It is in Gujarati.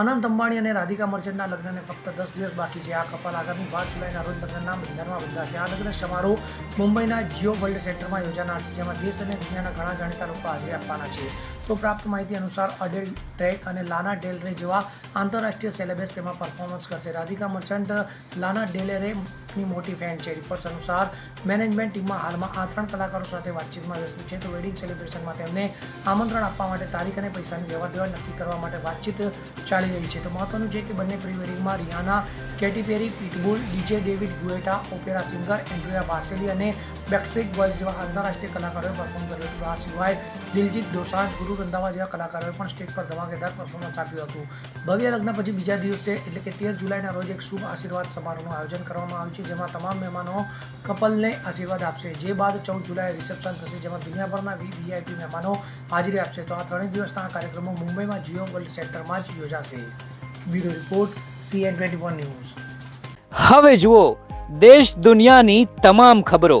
અનંત અંબાણી અને રાધિકા મર્ચન્ટના લગ્નને ફક્ત દસ દિવસ બાકી છે. આ કપલ આગામી બાર જુલાઈના રોજ લગ્નના બંધનમાં બંધાશે. આ લગ્ન સમારોહ મુંબઈના જીઓ વર્લ્ડ સેન્ટરમાં યોજાનાર છે, જેમાં દેશ અને દુનિયાના ઘણા જાણીતા લોકો હાજરી આપવાના છે. તો પ્રાપ્ત માહિતી અનુસાર અડેલ ટ્રેક અને લાના ડેલરે જેવા આંતરરાષ્ટ્રીય સેલેબસ તેમાં પરફોર્મન્સ કરશે. રાધિકા મર્ચન્ટ લાના ડેલેરે ની મોટી ફેન છે. રિપોર્ટ્સ અનુસાર મેનેજમેન્ટ ટીમમાં હાલમાં આ ત્રણ કલાકારો સાથે વાતચીતમાં વ્યસ્ત છે. તો વેડિંગ સેલિબ્રેશનમાં તેમને આમંત્રણ આપવા માટે તારીખ અને પૈસાની વ્યવહાર દેવા નક્કી કરવા માટે વાતચીત ચાલી રહી છે. તો મહત્વનું છે કે બંને pre વેડિંગમાં Rihanna Katy Perry, Pitbull, DJ David Guetta, opera singer, Andrea Bocelli અને બેકસ્ટ્રીટ બોયઝ જેવા આંતરરાષ્ટ્રીય કલાકારોએ પરફોર્મ કર્યું હતું. આ સિવાય દિલજીત દોસાંજ, ગુરુ રંધાવા જેવા કલાકારોએ પણ સ્ટેજ પર ધમાકેદાર પરફોર્મન્સ આપ્યું હતું. ભવ્ય લગ્ન પછી બીજા દિવસે, એટલે કે તેર જુલાઈના રોજ એક શુભ આશીર્વાદ સમારોહનું આયોજન કરવામાં આવ્યું છે, જેમાં તમામ મહેમાનો કપલને આશીર્વાદ આપશે. જે બાદ ચૌદ જુલાઈ રિસેપ્શન થશે, જેમાં દુનિયાભરના વીઆઈપી મહેમાનો હાજરી આપશે. તો આ ત્રણેય દિવસના આ કાર્યક્રમો મુંબઈમાં જીઓ વર્લ્ડ સેન્ટરમાં જ યોજાશે. Bureau report CN twenty one news. હવે જુઓ, દેશ દુનિયાની તમામ ખબરો.